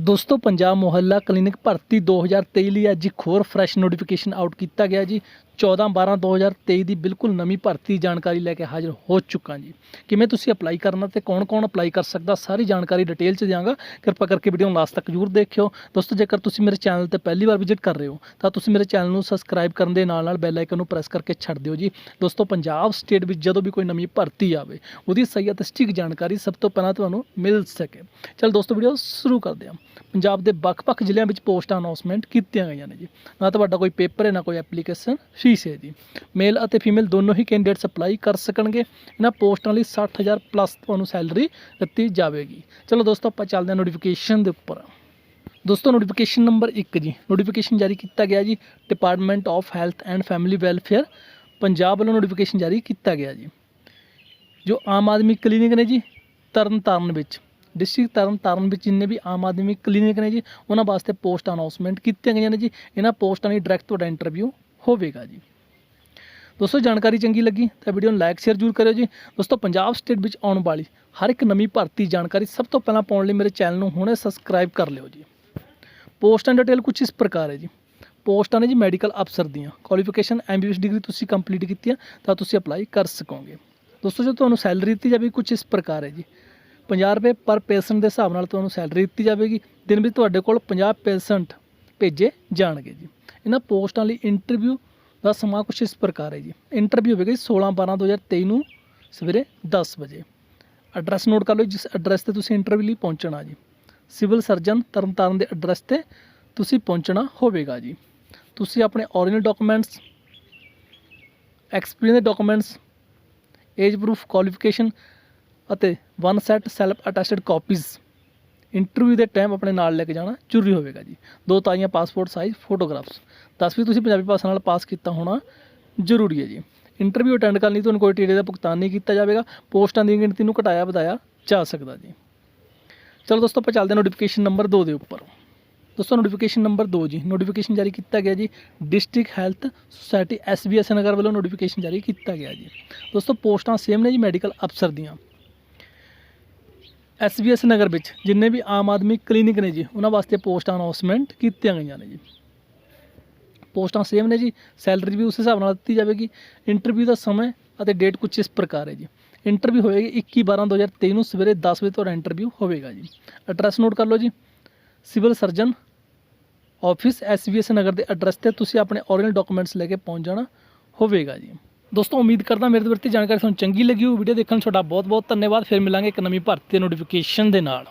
ਦੋਸਤੋ, ਪੰਜਾਬ ਮੁਹੱਲਾ ਕਲੀਨਿਕ ਭਰਤੀ 2023 ਲਈ ਅੱਜ ਇੱਕ ਹੋਰ ਫਰੈਸ਼ ਨੋਟੀਫਿਕੇਸ਼ਨ ਆਊਟ ਕੀਤਾ ਗਿਆ ਜੀ। 14 12 2023 ਦੀ ਬਿਲਕੁਲ ਨਵੀਂ ਭਰਤੀ ਜਾਣਕਾਰੀ ਲੈ ਕੇ ਹਾਜ਼ਰ ਹੋ ਚੁੱਕਾ ਜੀ। ਕਿਵੇਂ ਤੁਸੀਂ ਅਪਲਾਈ ਕਰਨਾ ਤੇ ਕੌਣ-ਕੌਣ ਅਪਲਾਈ ਕਰ ਸਕਦਾ, ਸਾਰੀ ਜਾਣਕਾਰੀ ਡਿਟੇਲ 'ਚ ਦਿਆਂਗਾ। ਕਿਰਪਾ ਕਰਕੇ ਵੀਡੀਓ ਨੂੰ ਲਾਸਟ ਤੱਕ ਜ਼ਰੂਰ ਦੇਖਿਓ। ਦੋਸਤੋ, ਜੇਕਰ ਤੁਸੀਂ ਮੇਰੇ ਚੈਨਲ ਤੇ ਪਹਿਲੀ ਵਾਰ ਵਿਜ਼ਿਟ ਕਰ ਰਹੇ ਹੋ, ਤਾਂ ਤੁਸੀਂ ਮੇਰੇ ਚੈਨਲ ਨੂੰ ਸਬਸਕ੍ਰਾਈਬ ਕਰਨ ਦੇ ਨਾਲ ਨਾਲ ਬੈਲ ਆਈਕਨ ਨੂੰ ਪ੍ਰੈਸ ਕਰਕੇ ਛੱਡ ਦਿਓ ਜੀ। ਦੋਸਤੋ, ਪੰਜਾਬ ਸਟੇਟ ਵਿੱਚ ਜਦੋਂ ਵੀ ਕੋਈ ਨਵੀਂ ਭਰਤੀ ਆਵੇ, ਉਹਦੀ ਸਹੀ ਅਤੇ ਸਟਿਕ ਜਾਣਕਾਰੀ ਸਭ ਤੋਂ ਪਹਿਲਾਂ ਤੁਹਾਨੂੰ ਮਿਲ ਸਕੇ। ਚਲ ਦੋਸਤੋ ਵੀਡੀਓ ਸ਼ੁਰੂ ਕਰਦੇ ਹਾਂ। ਪੰਜਾਬ ਦੇ ਵੱਖ-ਵੱਖ ਜ਼ਿਲ੍ਹਿਆਂ ਵਿੱਚ ਪੋਸਟਾਂ ਅਨਾਉਂਸਮੈਂਟ ਕੀਤੀਆਂ ਗਈਆਂ ਨੇ ਜੀ। ਨਾ ਤੁਹਾਡਾ ਕੋਈ ਪੇਪਰ ਹੈ, ਨਾ ਕੋਈ ਐਪਲੀਕੇਸ਼ਨ ਫੀਸ ਹੈ ਜੀ। ਮੇਲ ਅਤੇ ਫੀਮੇਲ ਦੋਨੋਂ ਹੀ ਕੈਂਡੀਡੇਟਸ ਅਪਲਾਈ ਕਰ ਸਕਣਗੇ। ਇਹਨਾਂ ਪੋਸਟਾਂ ਲਈ 60000 ਪਲੱਸ ਤੁਹਾਨੂੰ ਸੈਲਰੀ ਦਿੱਤੀ ਜਾਵੇਗੀ। ਚਲੋ ਦੋਸਤੋ, ਆਪਾਂ ਚੱਲਦੇ ਹਾਂ ਨੋਟੀਫਿਕੇਸ਼ਨ ਦੇ ਉੱਪਰ। ਦੋਸਤੋ ਨੋਟੀਫਿਕੇਸ਼ਨ ਨੰਬਰ 1 ਜੀ। ਨੋਟੀਫਿਕੇਸ਼ਨ ਜਾਰੀ ਕੀਤਾ ਗਿਆ ਜੀ department of health and family welfare Punjab ਵੱਲੋਂ ਨੋਟੀਫਿਕੇਸ਼ਨ ਜਾਰੀ ਕੀਤਾ ਗਿਆ ਜੀ। ਜੋ ਆਮ ਆਦਮੀ ਕਲੀਨਿਕ ਨੇ ਜੀ, ਤਰਨਤਾਰਨ ਵਿੱਚ। ਡਿਸਟ੍ਰਿਕਟ ਤਰਨਤਾਰਨ ਵਿੱਚ ਜਿੰਨੇ ਵੀ ਆਮ ਆਦਮੀ ਕਲੀਨਿਕ ਨੇ ਜੀ, ਉਹਨਾਂ ਵਾਸਤੇ ਪੋਸਟ ਅਨਾਉਂਸਮੈਂਟ ਕੀਤੀਆਂ ਗਈਆਂ ਨੇ ਜੀ। ਇਹਨਾਂ ਪੋਸਟਾਂ ਲਈ ਡਾਇਰੈਕਟ ਤੁਹਾਡਾ ਇੰਟਰਵਿਊ ਹੋਵੇਗਾ ਜੀ। ਦੋਸਤੋ, ਜਾਣਕਾਰੀ ਚੰਗੀ ਲੱਗੀ ਤਾਂ ਵੀਡੀਓ ਨੂੰ ਲਾਈਕ ਸ਼ੇਅਰ ਜ਼ਰੂਰ ਕਰਿਓ ਜੀ। ਦੋਸਤੋ, ਪੰਜਾਬ ਸਟੇਟ ਵਿੱਚ ਆਉਣ ਵਾਲੀ ਹਰ ਇੱਕ ਨਵੀਂ ਭਰਤੀ ਜਾਣਕਾਰੀ ਸਭ ਤੋਂ ਪਹਿਲਾਂ ਪਾਉਣ ਲਈ ਮੇਰੇ ਚੈਨਲ ਨੂੰ ਹੁਣੇ ਸਬਸਕ੍ਰਾਈਬ ਕਰ ਲਿਓ ਜੀ। ਪੋਸਟਾਂ ਡਿਟੇਲ ਕੁਝ ਇਸ ਪ੍ਰਕਾਰ ਹੈ ਜੀ। ਪੋਸਟਾਂ ਨੇ ਜੀ ਮੈਡੀਕਲ ਅਫਸਰ ਦੀਆਂ ਕੁਆਲੀਫਿਕੇਸ਼ਨ ਐਮਬੀਬੀਐਸ ਡਿਗਰੀ ਤੁਸੀਂ ਕੰਪਲੀਟ ਕੀਤੀ ਹੈ ਤਾਂ ਤੁਸੀਂ ਅਪਲਾਈ ਕਰ ਸਕੋਗੇ। ਦੋਸਤੋ, ਜੋ ਤੁਹਾਨੂੰ ਸੈਲਰੀ ਦਿੱਤੀ ਜਾਵੇ ਕੁਝ ਇਸ ਪ੍ਰਕਾਰ ਹੈ ਜੀ। 50 ਰੁਪਏ ਪਰ ਪੇਸ਼ੈਂਟ ਦੇ ਹਿਸਾਬ ਨਾਲ ਤੁਹਾਨੂੰ ਸੈਲਰੀ ਦਿੱਤੀ ਜਾਵੇਗੀ। ਦਿਨ ਵਿੱਚ ਤੁਹਾਡੇ ਕੋਲ 50 ਪੇਸ਼ੈਂਟ ਭੇਜੇ ਜਾਣਗੇ ਜੀ। ਇਹਨਾਂ ਪੋਸਟਾਂ ਲਈ ਇੰਟਰਵਿਊ ਦਾ ਸਮਾਂ ਕੁਝ ਇਸ ਪ੍ਰਕਾਰ ਹੈ ਜੀ। ਇੰਟਰਵਿਊ ਹੋਵੇਗਾ ਜੀ 16 12 2023 ਨੂੰ ਸਵੇਰੇ 10 ਵਜੇ। ਐਡਰੈਸ ਨੋਟ ਕਰ ਲਓ ਜਿਸ ਐਡਰੈਸ ਤੇ ਤੁਸੀਂ ਇੰਟਰਵਿਊ ਲਈ ਪਹੁੰਚਣਾ ਜੀ। ਸਿਵਲ ਸਰਜਨ ਤਰਨਤਾਰਨ ਦੇ ਐਡਰੈਸ ਤੇ ਤੁਸੀਂ ਪਹੁੰਚਣਾ ਹੋਵੇਗਾ ਜੀ। ਤੁਸੀਂ ਆਪਣੇ ਓਰੀਜਨਲ ਡਾਕੂਮੈਂਟਸ ਐਕਸਪੀਰੀਅੰਸ ਦੇ ਡਾਕੂਮੈਂਟਸ ਏਜ ਪ੍ਰੂਫ ਕੁਆਲੀਫਿਕੇਸ਼ਨ ਅਤੇ one set self attested copies interview ਦੇ ਟਾਈਮ ਆਪਣੇ ਨਾਲ ਲੈ ਕੇ ਜਾਣਾ ਜ਼ਰੂਰੀ ਹੋਵੇਗਾ ਜੀ। ਦੋ ਤਾਜ਼ੀਆਂ ਪਾਸਪੋਰਟ ਸਾਈਜ਼ ਫੋਟੋਗ੍ਰਾਫਸ ਦਸਵੀਂ ਤੁਸੀਂ ਪੰਜਾਬੀ ਭਾਸ਼ਾ ਨਾਲ ਪਾਸ ਕੀਤਾ ਹੋਣਾ ਜ਼ਰੂਰੀ ਹੈ ਜੀ। ਇੰਟਰਵਿਊ ਅਟੈਂਡ ਕਰਨ ਲਈ ਤੁਹਾਨੂੰ ਕੋਈ ਟੀਡੇ ਦਾ ਭੁਗਤਾਨ ਨਹੀਂ ਕੀਤਾ ਜਾਵੇਗਾ। ਪੋਸਟਾਂ ਦੀ ਗਿਣਤੀ ਨੂੰ ਘਟਾਇਆ ਵਧਾਇਆ ਜਾ ਸਕਦਾ ਜੀ। ਚਲੋ ਦੋਸਤੋ, ਆਪਾਂ ਚੱਲਦੇ ਹਾਂ ਨੋਟੀਫਿਕੇਸ਼ਨ ਨੰਬਰ 2 ਦੇ ਉੱਪਰ। ਦੋਸਤੋ ਨੋਟੀਫਿਕੇਸ਼ਨ ਨੰਬਰ 2 ਜੀ। ਨੋਟੀਫਿਕੇਸ਼ਨ ਜਾਰੀ ਕੀਤਾ ਗਿਆ ਜੀ। District health society SBS Nagar ਵੱਲੋਂ ਨੋਟੀਫਿਕੇਸ਼ਨ ਜਾਰੀ ਕੀਤਾ ਗਿਆ ਜੀ। ਦੋਸਤੋ, ਪੋਸਟਾਂ ਸੇਮ ਨੇ ਜੀ ਮੈਡੀਕਲ ਅਫਸਰ ਦੀਆਂ। ਐਸਬੀਐਸ ਨਗਰ ਵਿੱਚ ਜਿੰਨੇ ਵੀ ਆਮ ਆਦਮੀ ਕਲੀਨਿਕ ਨੇ ਜੀ, ਉਹਨਾਂ ਵਾਸਤੇ ਪੋਸਟਾਂ ਅਨਾਉਂਸਮੈਂਟ ਕੀਤੀਆਂ ਗਈਆਂ ਨੇ ਜੀ। ਪੋਸਟਾਂ ਸੇਮ ਨੇ ਜੀ, ਸੈਲਰੀ ਵੀ ਉਸ ਹਿਸਾਬ ਨਾਲ ਦਿੱਤੀ ਜਾਵੇਗੀ, ਇੰਟਰਵਿਊ ਦਾ ਸਮਾਂ ਅਤੇ ਡੇਟ ਕੁਝ ਇਸ ਪ੍ਰਕਾਰ ਹੈ ਜੀ। ਇੰਟਰਵਿਊ ਹੋਏਗੀ 21 12 2023 ਨੂੰ, ਸਵੇਰੇ 10 ਵਜੇ ਤੁਹਾਡਾ ਇੰਟਰਵਿਊ ਹੋਵੇਗਾ ਜੀ। ਐਡਰੈਸ ਨੋਟ ਕਰ ਲਓ ਜੀ, civil surgeon office SBS Nagar ਦੇ ਐਡਰੈਸ ਤੇ ਤੁਸੀਂ ਆਪਣੇ ਓਰੀਜਨਲ ਡਾਕੂਮੈਂਟਸ ਲੈ ਕੇ ਪਹੁੰਚ ਜਾਣਾ ਹੋਵੇਗਾ ਜੀ। ਦੋਸਤੋ, ਉਮੀਦ ਕਰਦਾ ਮੇਰੇ ਦੇ ਪ੍ਰਤੀ ਜਾਣਕਾਰੀ ਤੁਹਾਨੂੰ ਚੰਗੀ ਲੱਗੀ ਹੋ ਵੀਡੀਓ ਦੇਖਣ ਲਈ ਤੁਹਾਡਾ ਬਹੁਤ ਬਹੁਤ ਧੰਨਵਾਦ। ਫਿਰ ਮਿਲਾਂਗੇ ਇੱਕ ਨਵੀਂ ਭਰਤੀ ਨੋਟੀਫਿਕੇਸ਼ਨ ਦੇ ਨਾਲ।